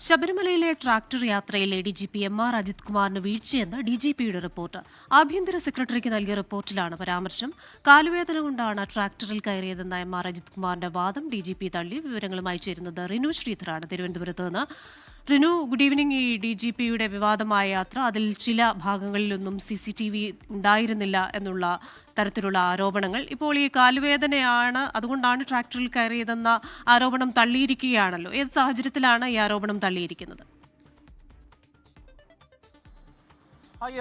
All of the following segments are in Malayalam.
ശബരിമലയിലെ ട്രാക്ടർ യാത്രയിൽ D G P M R Ajith കുമാറിന് വീഴ്ചയെന്ന് ഡി ജി പിയുടെ റിപ്പോർട്ട്. ആഭ്യന്തര സെക്രട്ടറിക്ക് നൽകിയ റിപ്പോർട്ടിലാണ് പരാമർശം. കാലുവേദന കൊണ്ടാണ് ട്രാക്ടറിൽ കയറിയതെന്ന എം ആർ അജിത് കുമാറിന്റെ വാദം ഡി ജി പി തള്ളി. വിവരങ്ങളുമായി ചേരുന്നത് റിനു ശ്രീധറാണ് തിരുവനന്തപുരത്ത് നിന്ന് റിനു ഗുഡ് ഈവനിംഗ് ഈ ഡി ജി പിയുടെ വിവാദമായ യാത്ര അതിൽ ചില ഭാഗങ്ങളിലൊന്നും സി സി ടി വി ഉണ്ടായിരുന്നില്ല എന്നുള്ള തരത്തിലുള്ള ആരോപണങ്ങൾ. ഇപ്പോൾ ഈ കാലുവേദനയാണ് അതുകൊണ്ടാണ് ട്രാക്ടറിൽ കയറിയതെന്ന ആരോപണം തള്ളിയിരിക്കുകയാണല്ലോ. ഏത് സാഹചര്യത്തിലാണ് ഈ ആരോപണം തള്ളിയിരിക്കുന്നത്?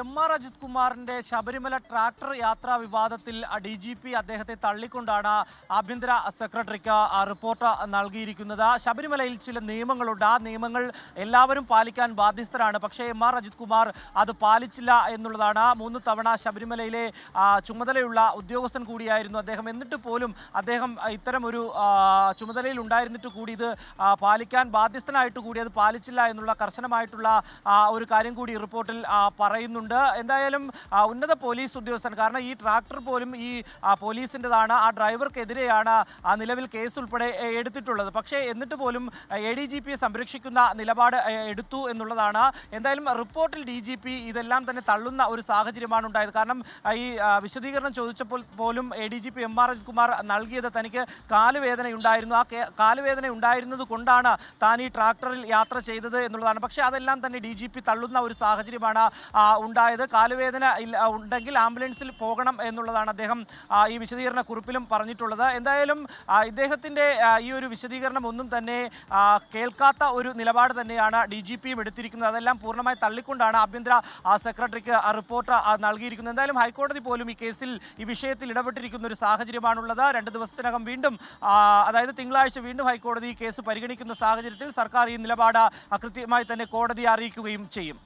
എം ആർ അജിത് കുമാറിന്റെ ശബരിമല ട്രാക്ടർ യാത്രാ വിവാദത്തിൽ ഡി ജി പി അദ്ദേഹത്തെ തള്ളിക്കൊണ്ടാണ് ആഭ്യന്തര സെക്രട്ടറിക്ക് റിപ്പോർട്ട് നൽകിയിരിക്കുന്നത്. ശബരിമലയിൽ ചില നിയമങ്ങളുണ്ട്. ആ നിയമങ്ങൾ എല്ലാവരും പാലിക്കാൻ ബാധ്യസ്ഥരാണ്. പക്ഷേ എം ആർ അജിത് കുമാർ അത് പാലിച്ചില്ല എന്നുള്ളതാണ് മൂന്ന് തവണ ശബരിമലയിലെ ചുമതലയുള്ള ഉദ്യോഗസ്ഥൻ കൂടിയായിരുന്നു അദ്ദേഹം. എന്നിട്ട് പോലും അദ്ദേഹം ഇത്തരം ഒരു ചുമതലയിൽ ഉണ്ടായിരുന്നിട്ട് കൂടി ഇത് പാലിക്കാൻ ബാധ്യസ്ഥനായിട്ട് കൂടി അത് പാലിച്ചില്ല എന്നുള്ള കർശനമായിട്ടുള്ള ഒരു കാര്യം കൂടി റിപ്പോർട്ടിൽ ആ, പറയുന്നുണ്ട് എന്തായാലും ഉന്നത പോലീസ് ഉദ്യോഗസ്ഥൻ കാരണം ഈ ട്രാക്ടർ പോലും ഈ പോലീസിന്റെതാണ്. ആ ഡ്രൈവർക്കെതിരെയാണ് ആ നിലവിൽ കേസ് ഉൾപ്പെടെ എടുത്തിട്ടുള്ളത്. പക്ഷേ എന്നിട്ട് പോലും എ ഡി ജി പിയെ സംരക്ഷിക്കുന്ന നിലപാട് എടുത്തു എന്നുള്ളതാണ്. എന്തായാലും റിപ്പോർട്ടിൽ ഡി ജി പി ഇതെല്ലാം തന്നെ തള്ളുന്ന ഒരു സാഹചര്യമാണ് ഉണ്ടായത്. കാരണം ഈ വിശദീകരണം ചോദിച്ചപ്പോൾ പോലും A D G P M R S Kumar നൽകിയത് തനിക്ക് കാലുവേദന ഉണ്ടായിരുന്നു. ആ കാലുവേദന ഉണ്ടായിരുന്നത് കൊണ്ടാണ് താൻ ഈ ട്രാക്ടറിൽ യാത്ര ചെയ്തത് എന്നുള്ളതാണ്. പക്ഷേ അതെല്ലാം തന്നെ ഡി ജി പി തള്ളുന്ന ഒരു സാഹചര്യമാണ് ഉണ്ടായത്. കാലുവേദന ഉണ്ടെങ്കിൽ ആംബുലൻസിൽ പോകണം എന്നുള്ളതാണ് അദ്ദേഹം ഈ വിശദീകരണ കുറിപ്പിലും പറഞ്ഞിട്ടുള്ളത്. എന്തായാലും ഇദ്ദേഹത്തിന്റെ ഈ ഒരു വിശദീകരണം ഒന്നും തന്നെ കേൾക്കാത്ത ഒരു നിലപാട് തന്നെയാണ് ഡി ജി പിയും എടുത്തിരിക്കുന്നത്. അതെല്ലാം പൂർണമായി തള്ളിക്കൊണ്ടാണ് ആഭ്യന്തര സെക്രട്ടറിക്ക് റിപ്പോർട്ട് നൽകിയിരിക്കുന്നത്. എന്തായാലും ഹൈക്കോടതി പോലും ഈ കേസിൽ ഈ വിഷയത്തിൽ ഇടപെട്ടിരിക്കുന്ന ഒരു സാഹചര്യമാണുള്ളത്. രണ്ട് ദിവസത്തിനകം വീണ്ടും അതായത് തിങ്കളാഴ്ച വീണ്ടും ഹൈക്കോടതി ഈ കേസ് പരിഗണിക്കുന്ന സാഹചര്യത്തിൽ സർക്കാർ ഈ നിലപാട് കൃത്യമായി തന്നെ കോടതിയെ അറിയിക്കുകയും ചെയ്യും.